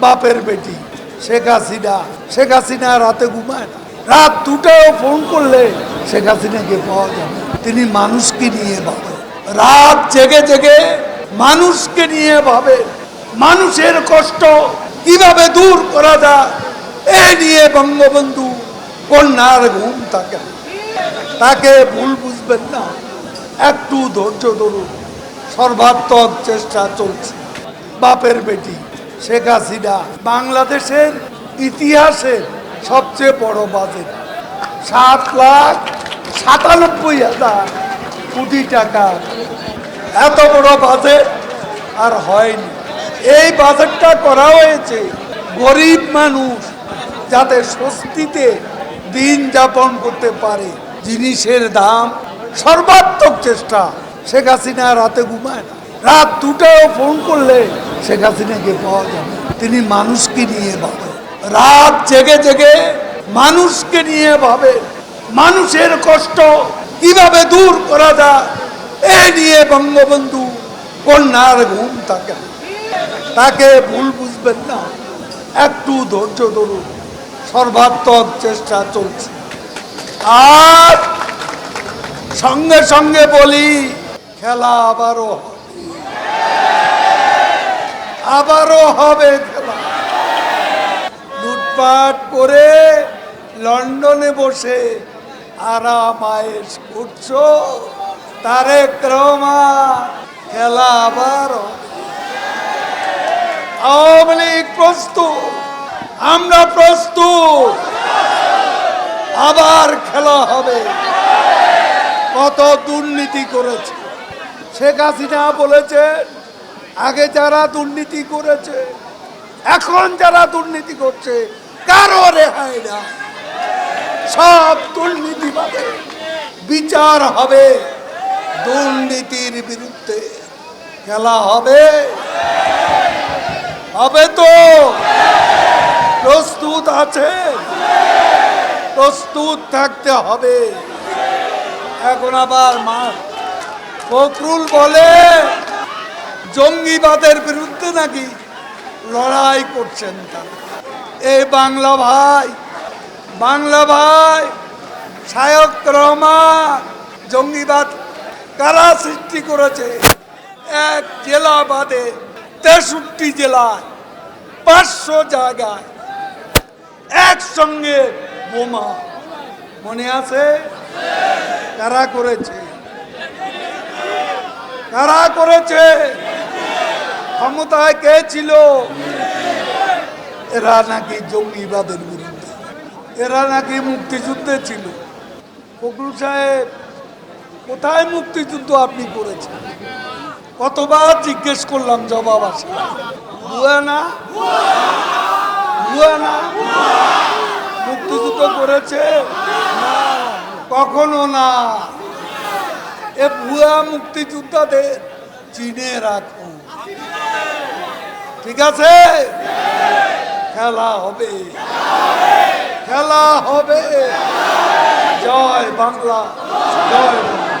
বাপের বেটি, শেখ হাসিনা শেখ হাসিনা রাতে ঘুমায় না। রাত দুটাও ফোন করলে শেখ হাসিনাকে পাওয়া যাবে। তিনি মানুষকে নিয়ে ভাবেন। রাত জেগে জেগে মানুষকে নিয়ে ভাবে মানুষের কষ্ট কীভাবে দূর করা যায়, এ নিয়ে বঙ্গবন্ধু কন্যার ঘুম থাকে তাকে ভুল বুঝবেন না। একটু ধৈর্য ধরুন। সর্বাত্মক চেষ্টা চলছে। বাপের বেটি শেখ হাসিনা বাংলাদেশের ইতিহাসের সবচেয়ে বড় বাজেট। সাত লাখ সাতানব্বই হাজার কোটি টাকা। এত বড় বাজেট আর হয়নি। এই বাজেটটা করা হয়েছে গরিব মানুষ যাতে স্বস্তিতে দিন যাপন করতে পারে। জিনিসের দাম সর্বাত্মক চেষ্টা। শেখ হাসিনা রাতে ঘুমায় রাত দুটাও ফোন করলে শেখ হাসিনাকে পাওয়া যাবে। তিনি মানুষকে নিয়ে ভাবে। রাত জেগে জেগে মানুষকে নিয়ে ভাবে। মানুষের কষ্ট কীভাবে দূর করা যায়, এ নিয়ে বঙ্গবন্ধু কন্যার ঘুম থাকে তাকে ভুল বুঝবেন না। একটু ধৈর্য ধরুন। সর্বাত্মক চেষ্টা চলছে। আর সঙ্গে সঙ্গে বলি, খেলা আবারও হবে। আবারও হবে খেলা। লুটপাট করে লন্ডনে বসে আরাম আয়েস করছ। তারেক রহমান, খেলা আবার। আওয়ামী লীগ প্রস্তুত, আমরা প্রস্তুত। আবার খেলা হবে। কত দুর্নীতি করেছে। শেখ হাসিনা বলেছেন আগে যারা দুর্নীতি করেছে, এখন যারা দুর্নীতি করছে, কারও রেহাই না। সব দুর্নীতিবাদে বিচার হবে, দুর্নীতির বিরুদ্ধে খেলা হবে। হবে তো। প্রস্তুত আছে। প্রস্তুত থাকতে হবে। এখন আবার মা ফখরুল বলে জঙ্গিবাদের বিরুদ্ধে নাকি লড়াই করছেন তারা। এই বাংলা ভাই বাংলা ভাই শায়ক রহমান, জঙ্গিবাদ কারা সৃষ্টি করেছে? এক জেলা বাদে তেষট্টি জেলায়, পাঁচশো জায়গায় একসঙ্গে বোমা। মনে আছে? কারা করেছে? কারা করেছে? ক্ষমতায় কে ছিল? এরা নাকি জঙ্গিবাদের বিরুদ্ধে। এরা নাকি মুক্তিযুদ্ধে ছিল। ফখরুল সাহেব, কোথায় মুক্তিযুদ্ধ আপনি করেছেন? কতবার জিজ্ঞেস করলাম জবাব আসে না। মুক্তিযুদ্ধ করেছে? কখনো না। এ ভুয়া মুক্তিযোদ্ধাদের চিনে রাখো ঠিক আছে? খেলা হবে। খেলা হবে। জয় বাংলা। জয় বাংলা।